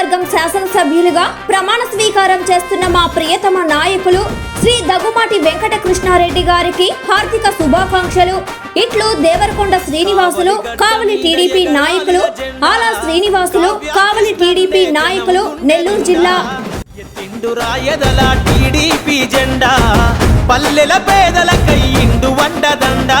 నియోజకవర్గం శాసనసభ్యులుగా ప్రమాణ స్వీకారం చేస్తున్న మా ప్రియతమ నాయకులు శ్రీ దగ్గుమాటి వెంకట కృష్ణారెడ్డి గారికి హార్దిక శుభాకాంక్షలు. ఇట్లు దేవరకొండ శ్రీనివాసులు కావలి టీడీపీ నాయకులు ఆలా శ్రీనివాసులు కావలి టీడీపీ నాయకులు నెల్లూరు జిల్లా. టీడీపీ జెండా పల్లెల పేదల కయ్యిండు వండదండా.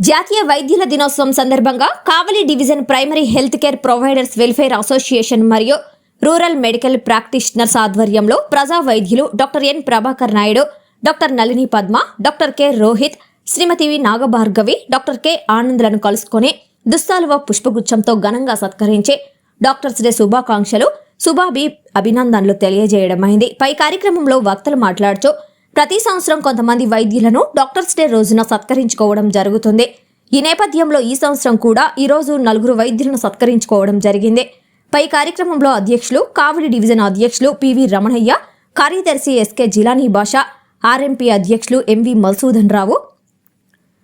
జాతీయ వైద్యుల దినోత్సవం సందర్భంగా Kavali division primary health care providers welfare association మరియు రూరల్ మెడికల్ ప్రాక్టీషనర్స్ ఆధ్వర్యంలో ప్రజా వైద్యులు doctor N Prabhakar Naidu doctor Nalini Padma doctor K Rohit Srimathi V Nagabhargavi doctor K ఆనంద్లను కలుసుకొని దుస్తాలువ పుష్పగుచ్చంతో ఘనంగా సత్కరించి డాక్టర్స్ డే శుభాకాంక్షలు శుభాభి అభినందనలు తెలియజేయడమైంది. పై కార్యక్రమంలో వక్తలు మాట్లాడుతూ ప్రతి సంవత్సరం కొంతమంది వైద్యులను డాక్టర్స్ డే రోజున సత్కరించుకోవడం జరుగుతుంది. ఈ నేపథ్యంలో ఈ సంవత్సరం కూడా ఈరోజు నలుగురు వైద్యులను సత్కరించుకోవడం జరిగింది. పై కార్యక్రమంలో అధ్యక్షులు కావలి డివిజన్ అధ్యక్షులు పివి రమణయ్య కార్యదర్శి ఎస్కే జిలానీ భాష ఆర్ఎంపీ అధ్యక్షులు ఎంవి మల్సూదన్ రావు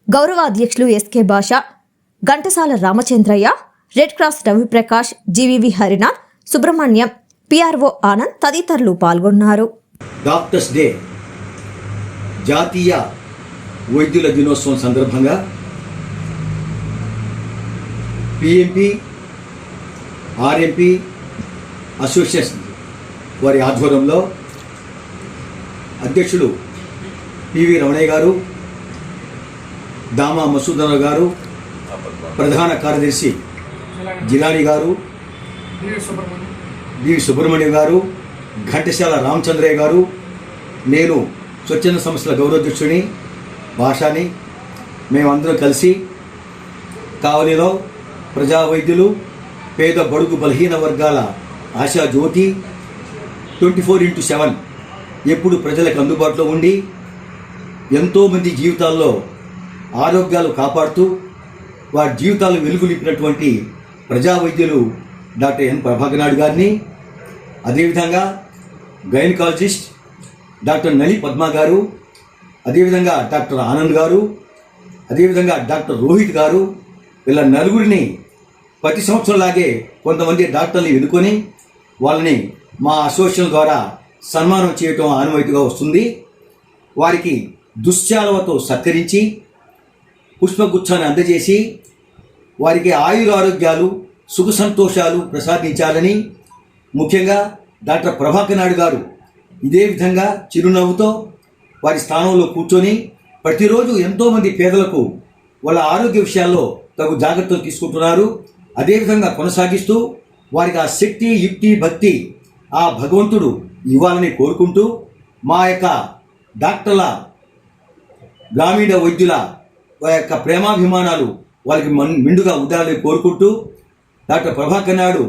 గౌరవ అధ్యక్షులు SK Basha Ghantasala Ramachandraiah red cross Raviprakash GVV Harinath Subrahmanyam PRO Anand తదితరులు పాల్గొన్నారు. డాక్టర్స్ డే జాతీయ వైద్యుల దినోత్సవం సందర్భంగా పిఎంపి ఆర్ఎంపి అసోసియేషన్ వారి ఆధ్వర్యంలో అధ్యక్షులు పివి రమణయ్య గారు దామా మసూదరావు గారు ప్రధాన కార్యదర్శి జిలాని గారు డివి సుబ్రహ్మణ్యం గారు ఘంటసాల రామచంద్రయ్య గారు నేను స్వచ్ఛంద సంస్థల గౌరవాధ్యక్షుని భాషాని మేమందరం కలిసి కావలిలో ప్రజా వైద్యులు పేద బడుగు బలహీన వర్గాల Asha Jyothi twenty four into seven ఎప్పుడు ప్రజలకు అందుబాటులో ఉండి ఎంతోమంది జీవితాల్లో ఆరోగ్యాలు కాపాడుతూ వారి జీవితాలు వెలుగులిపినటువంటి ప్రజా వైద్యులు డాక్టర్ ఎన్ ప్రభాకర్ నాయుడు గారిని అదేవిధంగా గైనకాలజిస్ట్ డాక్టర్ నలి పద్మ గారు అదేవిధంగా డాక్టర్ ఆనంద్ గారు అదేవిధంగా డాక్టర్ రోహిత్ గారు వీళ్ళ నలుగురిని ప్రతి సంవత్సరంలాగే కొంతమంది డాక్టర్లు ఎదుకొని వాళ్ళని మా అసోసియేషన్ ద్వారా సన్మానం చేయటం ఆనవాయితీగా వస్తుంది. వారికి దుశ్చాలవతో సత్కరించి పుష్పగుచ్చాన్ని అందజేసి వారికి ఆయుర ఆరోగ్యాలు సుఖ సంతోషాలు ప్రసాదించాలని ముఖ్యంగా డాక్టర్ ప్రభాకర్ నాయుడు గారు ఇదే విధంగా చిరునవ్వుతో వారి స్థానంలో కూర్చొని ప్రతిరోజు ఎంతోమంది పేదలకు వాళ్ళ ఆరోగ్య విషయాల్లో తగు జాగ్రత్తలు తీసుకుంటున్నారు. అదేవిధంగా కొనసాగిస్తూ వారికి ఆ శక్తి యుక్తి భక్తి ఆ భగవంతుడు ఇవ్వాలని కోరుకుంటూ మా యొక్క డాక్టర్ల గ్రామీణ వైద్యుల యొక్క ప్రేమాభిమానాలు వాళ్ళకి మన్ మెండుగా ఉండాలని కోరుకుంటూ డాక్టర్ ప్రభాకర్ నాయుడు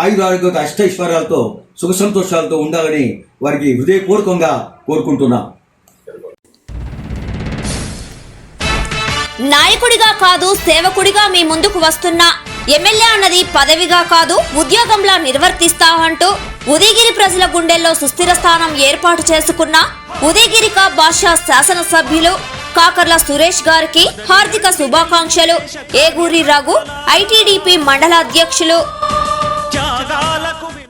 ఆయురారోగ్య అష్టైశ్వర్యాలతో సుఖ సంతోషాలతో ఉండాలని వారికి హృదయపూర్వకంగా కోరుకుంటున్నా. నాయకుడిగా కాదు సేవకుడిగా మీ ముందుకు వస్తున్న. ఎమ్మెల్యే అన్నది పదవిగా కాదు ఉద్యోగంలా నిర్వర్తిస్తా అంటూ ఉదయగిరి ప్రజల గుండెల్లో సుస్థిర స్థానం ఏర్పాటు చేసుకున్న ఉదయగిరిక భాషా శాసనసభ్యులు కాకర్ల సురేష్ గారికి హార్దిక శుభాకాంక్షలు. ఏగూరి రఘు ఐటీడీపీ మండల అధ్యక్షులు Adal